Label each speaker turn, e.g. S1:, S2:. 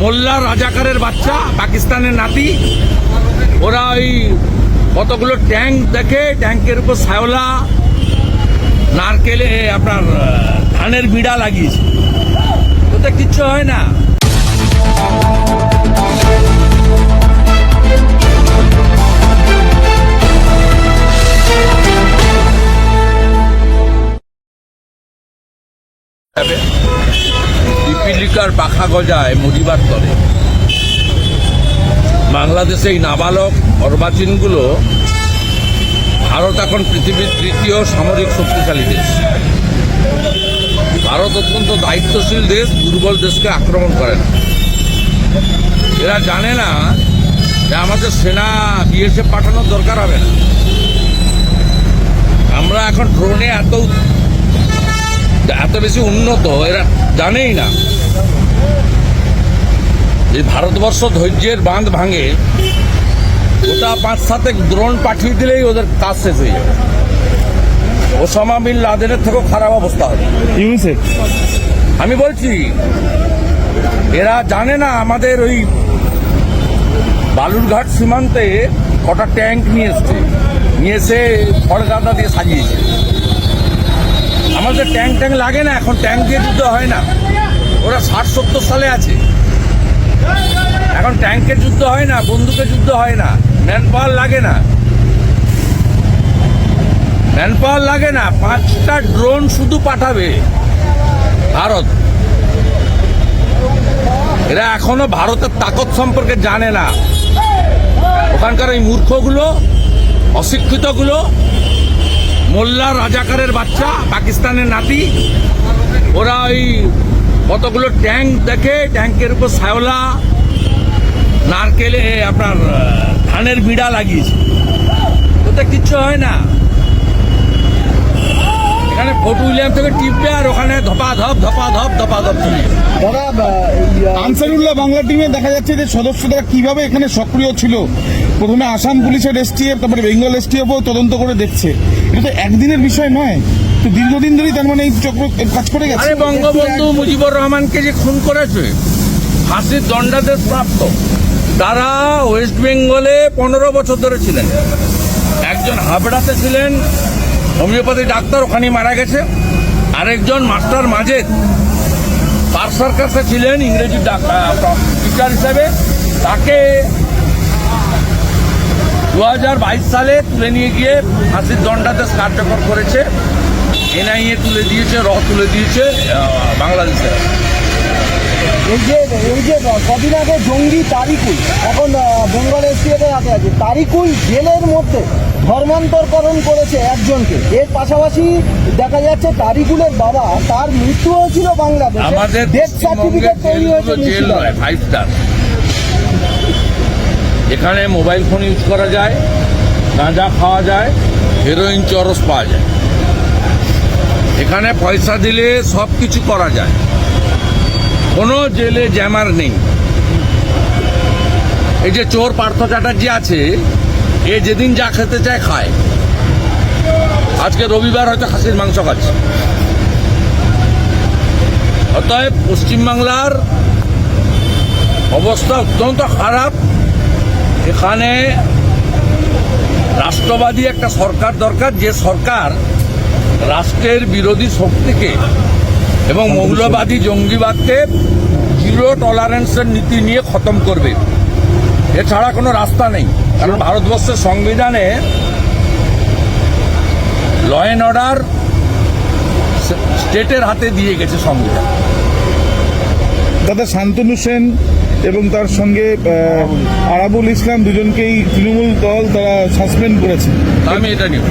S1: মোল্লা রাজাকারের বাচ্চা, পাকিস্তানের নাতি। ওরা ওই কতগুলো ট্যাঙ্ক দেখে, ট্যাঙ্কের উপর শ্যাওলা নারকেলে আপনার ধানের বিড়া লাগিয়েছে। ওতে কিচ্ছু হয় না। পিপিলিকার পাখা গজায় মরিবার তরে। বাংলাদেশে এই নাবালক অর্বাচীনগুলো ভারত এখন পৃথিবীর তৃতীয় সামরিক শক্তিশালী দেশ। ভারত অত্যন্ত দায়িত্বশীল দেশ, দুর্বল দেশকে আক্রমণ করে না। এরা জানে না যে আমাদের সেনা বিএসএফ পাঠানোর দরকার হবে না। আমরা এখন ড্রোনে এত এত বেশি উন্নত এরা জানেই না। এই ভারতবর্ষ ধৈর্যের বাঁধ ভাঙে ওটা পাঁচ সাথে দ্রোণ পাঠিয়ে দিলেই ওদের কাজ শেষ হয়ে যাবে। ওসামা বিন লাদেনের থেকেও খারাপ অবস্থা হবে
S2: ইউনিসেফ?
S1: আমি বলছি এরা জানে না আমাদের ওই বালুরঘাট সীমান্তে কটা ট্যাঙ্ক নিয়ে এসছে। নিয়ে এসে খড়গাদা দিয়ে সাজিয়েছে। আমাদের ট্যাঙ্ক ট্যাঙ্ক লাগে না, এখন ট্যাঙ্ক দিয়ে যুদ্ধ হয় না। ওরা ষাট সত্তর সালে আছে। এখন ট্যাঙ্কের যুদ্ধ হয় না বন্দুকের যুদ্ধ হয় না ম্যান পাওয়ার লাগে না। ম্যান পাওয়ার লাগে না, পাঁচটা ড্রোন শুধু পাঠাবে ভারত। এরা এখনও ভারতের তাকত সম্পর্কে জানে না। ওখানকার এই মূর্খগুলো, অশিক্ষিতগুলো মোল্লা রাজাকারের বাচ্চা, পাকিস্তানের নাতি। ওরা ওই কতগুলো ট্যাঙ্ক দেখে, ট্যাঙ্কের উপর শ্যাওলা নারকেলে আপনার ধানের বিড়া লাগিয়েছে। ওতে কিচ্ছু হয় না। ফোর্ট উইলিয়াম থেকে টিপবে আর ওখানে ধপা ধপ ধপা ধপ ধপা ধপ
S3: দাদা
S2: আনসারুল্লাহ বাংলা টিমে দেখা যাচ্ছে যে সদস্যরা কীভাবে এখানে সক্রিয় ছিল। প্রথমে আসাম পুলিশের এসটিএফ তারপরে বেঙ্গল এসটিএফও তদন্ত করে দেখছে। এটা তো একদিনের বিষয় নয়। তো দীর্ঘদিন ধরেই তার মানে এই চক্র কাজ করে গেছে।
S1: আরে বঙ্গবন্ধু মুজিবুর রহমানকে যে খুন করেছে ফাঁসির দণ্ডাদেশ প্রাপ্ত। তারা ওয়েস্ট বেঙ্গলে পনেরো বছর ধরে ছিলেন। একজন হাবড়াতে ছিলেন হোমিওপ্যাথি ডাক্তার ওখানে মারা গেছে। আরেকজন মাস্টার মাজেদ পার সার্কাসে ছিলেন ইংরেজি টিচার হিসাবে। তাকে দু হাজার বাইশ সালে তুলে নিয়ে গিয়ে ফাঁসির দণ্ডাদেশ কার্যকর করেছে। এনআইএ তুলে দিয়েছে র তুলে দিয়েছে আহ, বাংলাদেশের।
S3: এই যে এই যে কদিন আগে জঙ্গি তারিকুল এখন বেঙ্গল এসটিএফের হাতে আছে। তারিকুল জেলের মধ্যে ধর্মান্তরকরণ করেছে একজনকে। এর পাশাপাশি দেখা যাচ্ছে তারিকুলের বাবা তার মৃত্যু হয়েছিল বাংলাদেশে।
S1: আমাদের
S3: ডেথ সার্টিফিকেট তৈরি হয়েছে
S1: জেল নয় ফাইভ স্টার এখানে মোবাইল ফোন ইউজ করা যায় গাঁজা খাওয়া যায় হেরোইন চরস পাওয়া যায়। এখানে পয়সা দিলে সব কিছু করা যায়। কোনো জেলে জ্যামার নেই। এই যে চোর পার্থ চ্যাটার্জি আছে, এ যেদিন যা খেতে চায় খায়। আজকে রবিবার হয়তো খাসির মাংস খাচ্ছে। অতএব পশ্চিমবাংলার অবস্থা অত্যন্ত খারাপ। এখানে রাষ্ট্রবাদী একটা সরকার দরকার, যে সরকার রাষ্ট্রের বিরোধী শক্তিকে এবং মৌলবাদী জঙ্গিবাদকে জিরো টলারেন্সের নীতি নিয়ে খতম করবে। এছাড়া কোনো রাস্তা নেই। কারণ ভারতবর্ষের সংবিধানে ল অ্যান্ড অর্ডার স্টেটের হাতে দিয়ে গেছে সংবিধান।
S2: দাদা শান্তনু সেন এবং তার সঙ্গে আরাবুল ইসলাম দুজনকেই তৃণমূল দল তারা সাসপেন্ড করেছে।
S1: আমি এটা নিব